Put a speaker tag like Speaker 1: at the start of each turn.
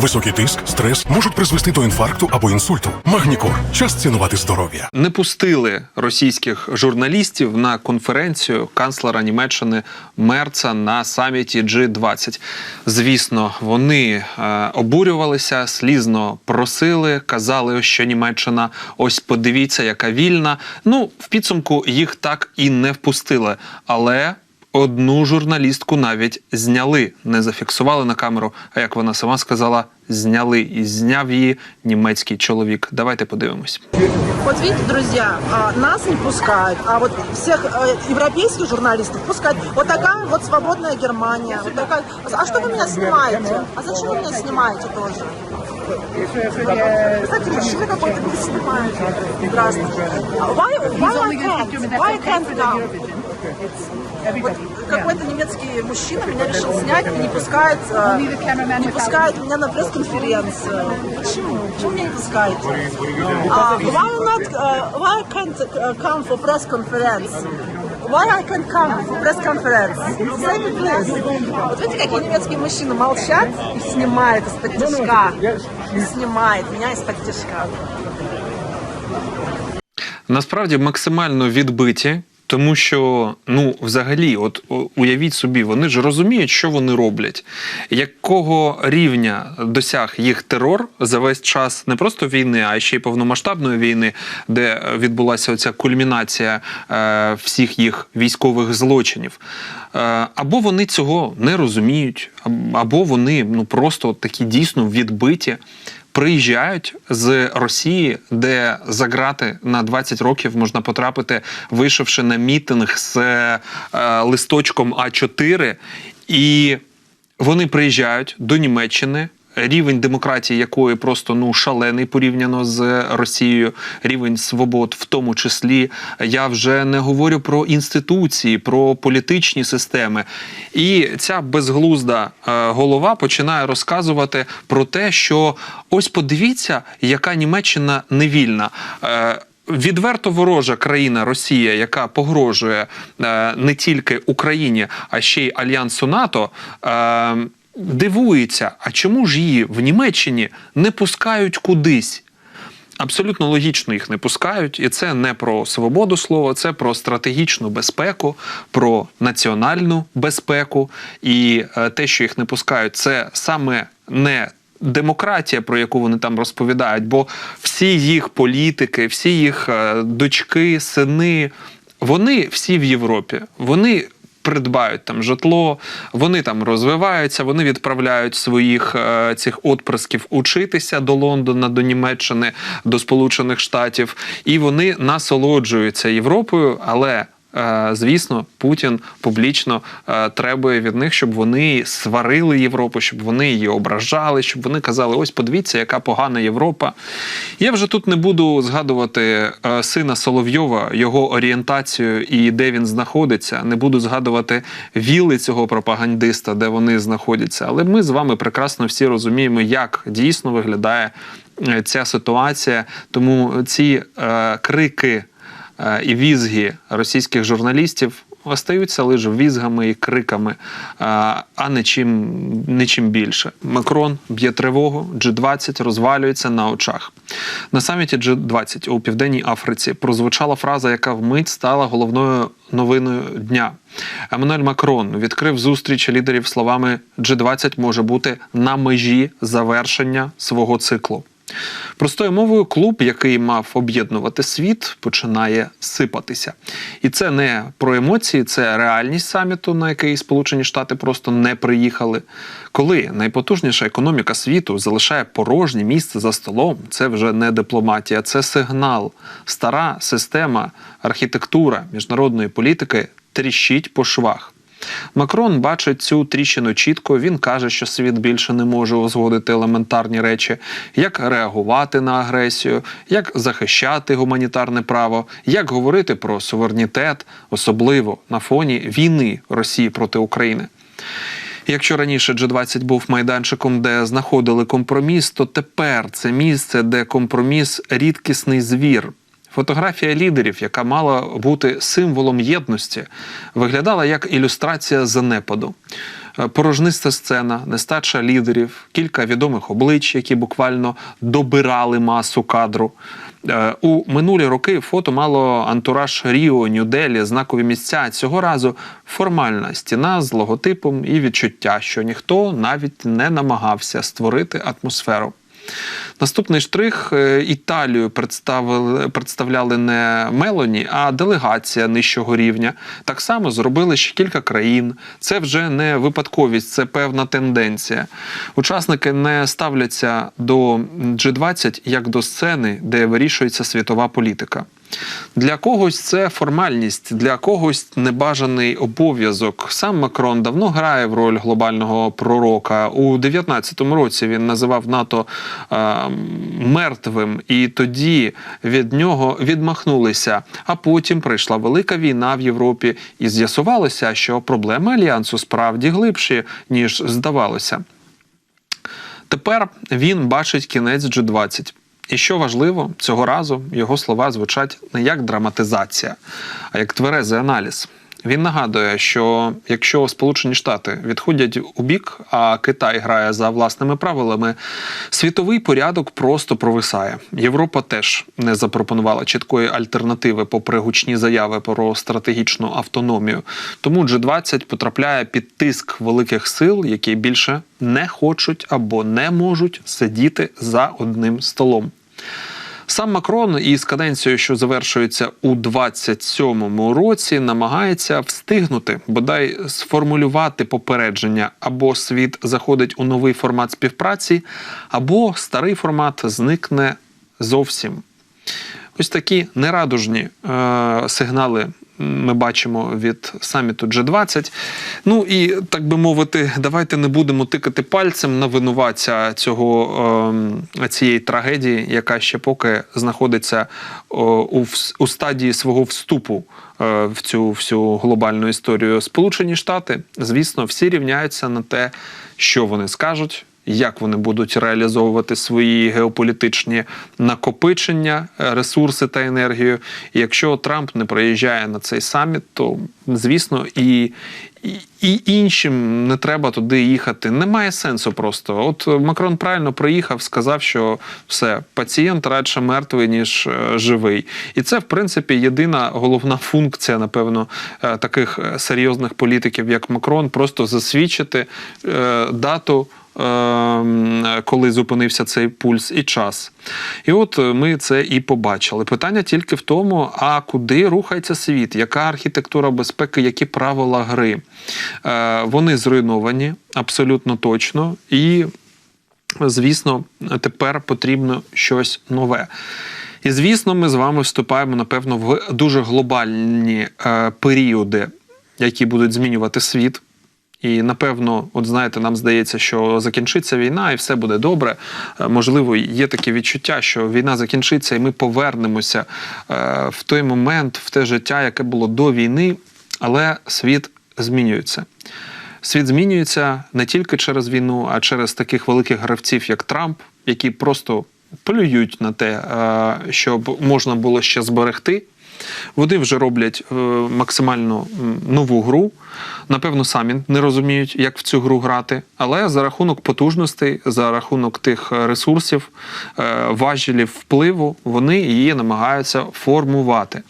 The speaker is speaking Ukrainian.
Speaker 1: Високий тиск, стрес можуть призвести до інфаркту або інсульту. Магнікор. Час цінувати здоров'я.
Speaker 2: Не пустили російських журналістів на конференцію канцлера Німеччини Мерца на саміті G20. Звісно, вони е, обурювалися, слізно просили, казали, що Німеччина ось подивіться, яка вільна. Ну, в підсумку їх так і не впустили. Але одну журналістку навіть зняли, не зафіксували на камеру. А як вона сама сказала, зняли і зняв її німецький чоловік. Давайте подивимось.
Speaker 3: Вот видите, друзья, а, нас не пускают, а вот всех э, европейских журналистов пускают. Вот такая вот свободная Германия. Вот такая... А что вы меня снимаете? А зачем вы меня снимаете тоже? Кстати, мужчина какой-то меня снимает. Здравствуйте. Why, why I can't? Why I can't now? Вот какой-то немецкий мужчина меня решил снять и не пускает, э, не пускает меня на пресс-конференцию. Почему? Почему меня не пускаете? Uh, why not? Uh, why I can't uh, come for press conference? Why I can't come for press conference? Say me please. Вот видите, какие немецкие мужчины молчат и снимают из-под тяжка. И снимает меня из-под тяжка.
Speaker 2: Насправді максимально відбиті, тому що ну, взагалі, от уявіть собі, вони ж розуміють, що вони роблять, якого рівня досяг їх терор за весь час не просто війни, а ще й повномасштабної війни, де відбулася оця кульмінація е, всіх їх військових злочинів. Е, або вони цього не розуміють, або вони ну просто от такі дійсно відбиті приїжджають з Росії, де за грати на 20 років можна потрапити, вийшовши на мітинг з е, листочком А4, і вони приїжджають до Німеччини. Рівень демократії якої просто ну шалений порівняно з Росією, рівень свобод, в тому числі я вже не говорю про інституції, про політичні системи. І ця безглузда е, голова починає розказувати про те, що ось подивіться, яка Німеччина невільна. Е, Відверто ворожа країна Росія, яка погрожує е, не тільки Україні, а ще й альянсу НАТО. Е, Дивується, а чому ж її в Німеччині не пускають кудись? Абсолютно логічно їх не пускають, і це не про свободу слова, це про стратегічну безпеку, про національну безпеку. І е, те, що їх не пускають, це саме не демократія, про яку вони там розповідають, бо всі їх політики, всі їх е, дочки, сини, вони всі в Європі. Вони придбають там житло, вони там розвиваються, вони відправляють своїх е, цих отприсків учитися до Лондона, до Німеччини, до Сполучених Штатів, і вони насолоджуються Європою, але. Е, Звісно, Путін публічно е, требує від них, щоб вони сварили Європу, щоб вони її ображали, щоб вони казали: ось подивіться, яка погана Європа. Я вже тут не буду згадувати е, сина Соловйова, його орієнтацію і де він знаходиться. Не буду згадувати віли цього пропагандиста, де вони знаходяться. Але ми з вами прекрасно всі розуміємо, як дійсно виглядає ця ситуація. Тому ці е, крики і візги російських журналістів. Остаються лише візгами і криками, а а не чим, не чим більше. Макрон б'є тривогу, G20 розвалюється на очах. На саміті G20 у Південній Африці прозвучала фраза, яка вмить стала головною новиною дня. Еммануель Макрон відкрив зустріч лідерів словами G20 може бути на межі завершення свого циклу. Простою мовою, клуб, який мав об'єднувати світ, починає сипатися. І це не про емоції, це реальність саміту, на який Сполучені Штати просто не приїхали. Коли найпотужніша економіка світу залишає порожнє місце за столом, це вже не дипломатія, це сигнал. Стара система, архітектура міжнародної політики тріщить по швах. Макрон бачить цю тріщину чітко. Він каже, що світ більше не може узгодити елементарні речі, як реагувати на агресію, як захищати гуманітарне право, як говорити про суверенітет, особливо на фоні війни Росії проти України. Якщо раніше G20 був майданчиком, де знаходили компроміс, то тепер це місце, де компроміс рідкісний звір. Фотографія лідерів, яка мала бути символом єдності, виглядала як ілюстрація занепаду. Е, Порожниста сцена, нестача лідерів, кілька відомих облич, які буквально добирали масу кадру. Е, У минулі роки фото мало антураж Ріо, Нью-Делі, знакові місця. Цього разу формальна стіна з логотипом і відчуття, що ніхто навіть не намагався створити атмосферу. Наступний штрих е, Італію представили, представляли не Мелоні, а делегація нижчого рівня. Так само зробили ще кілька країн. Це вже не випадковість, це певна тенденція. Учасники не ставляться до G20 як до сцени, де вирішується світова політика. Для когось це формальність, для когось небажаний обов'язок. Сам Макрон давно грає в роль глобального пророка. У 19-му році він називав НАТО е, мертвим, і тоді від нього відмахнулися. А потім прийшла велика війна в Європі, і з'ясувалося, що проблеми альянсу справді глибші ніж здавалося. Тепер він бачить кінець G20. І що важливо, цього разу його слова звучать не як драматизація, а як тверезий аналіз. Він нагадує, що якщо Сполучені Штати відходять у бік, а Китай грає за власними правилами, світовий порядок просто провисає. Європа теж не запропонувала чіткої альтернативи, попри гучні заяви про стратегічну автономію. Тому G20 потрапляє під тиск великих сил, які більше не хочуть або не можуть сидіти за одним столом. Сам Макрон із каденцією, що завершується у 27-му році, намагається встигнути бодай сформулювати попередження або світ заходить у новий формат співпраці, або старий формат зникне зовсім. Ось такі нерадужні е, сигнали ми бачимо від саміту G20. Ну і так би мовити, давайте не будемо тикати пальцем на винуватця цього е, цієї трагедії, яка ще поки знаходиться у, у стадії свого вступу е, в цю всю глобальну історію. Сполучені Штати, звісно, всі рівняються на те, що вони скажуть як вони будуть реалізовувати свої геополітичні накопичення, е, ресурси та енергію. І якщо Трамп не приїжджає на цей саміт, то звісно і. І, іншим не треба туди їхати. Немає сенсу просто. От Макрон правильно приїхав, сказав, що все, пацієнт радше мертвий, ніж е, живий. І це, в принципі, єдина головна функція, напевно, е, таких серйозних політиків, як Макрон, просто засвідчити дату коли зупинився цей пульс і час. І от ми це і побачили. Питання тільки в тому, а куди рухається світ, яка архітектура безпеки, які правила гри. Е, Вони зруйновані абсолютно точно. І, звісно, тепер потрібно щось нове. І звісно, ми з вами вступаємо, напевно, в дуже глобальні е, періоди, які будуть змінювати світ. І напевно, от знаєте, нам здається, що закінчиться війна і все буде добре. Е, Можливо, є таке відчуття, що війна закінчиться, і ми повернемося е, в той момент, в те життя, яке було до війни, але світ змінюється. Світ змінюється не тільки через війну, а через таких великих гравців, як Трамп, які просто полюють на те, е, щоб можна було ще зберегти. Вони вже роблять е, максимально нову гру. Напевно, самі не розуміють, як в цю гру грати, але за рахунок потужностей, за рахунок тих е, ресурсів, е, важелів впливу, вони її намагаються формувати.